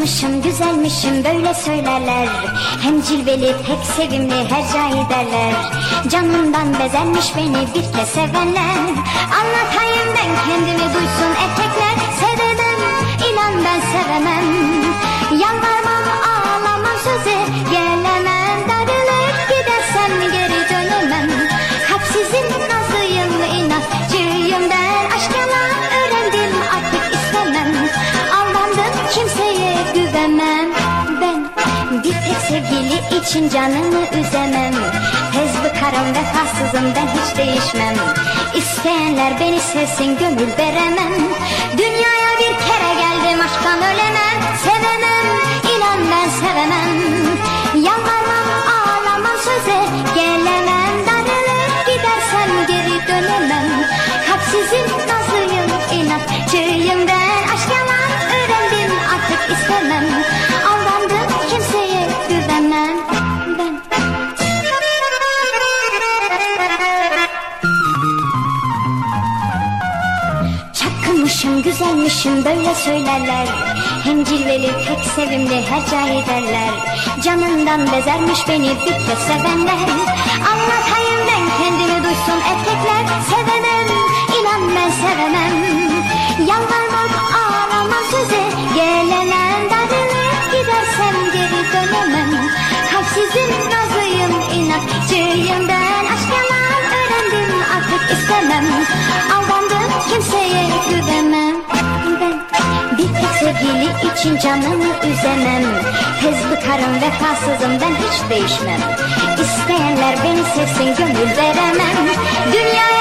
Çakılmışım güzelmişim böyle söylerler. Hem cilveli pek sevimli herca ederler Canımdan bezermiş beni bir kez sevenler. Anlatayım ben kendimi duysun erkekler bir tek sevgili için canımı üzemem. Tez bıkarım vefasızım ben hiç değişmem. İsteyenler beni sevsin gönül veremem. Dünyaya bir kere geldim aşktan ölemem. Sevemem inan ben sevemem. Yalvarmam ağlamam söze gelemem. Darılıp gidersem geri dönemem. Kalpsizim nazlıyım inatçıyım ben. Aşk yalan öğrendim artık istemem Çakılmışım güzelmişim böyle söylerler. Hem cilveli pek sevimli herca ederler Canından bezermiş beni bir kez sevenler. Anlatayım ben kendimi duysun erkekler Sevemem. İnan ben sevemem. Yalvarmam ağlamam söze gelemem Darılıp gidersem geri dönemem. Kalpsizim nazlıyım inatçıyım ben. Aşk yalan öğrendim artık istemem. Aldandım kimseye için canımı üzemem. Tez bıkarım vefasızım ben hiç değişmem. İsteyenler beni sevsin gönül veremem. Dünyaya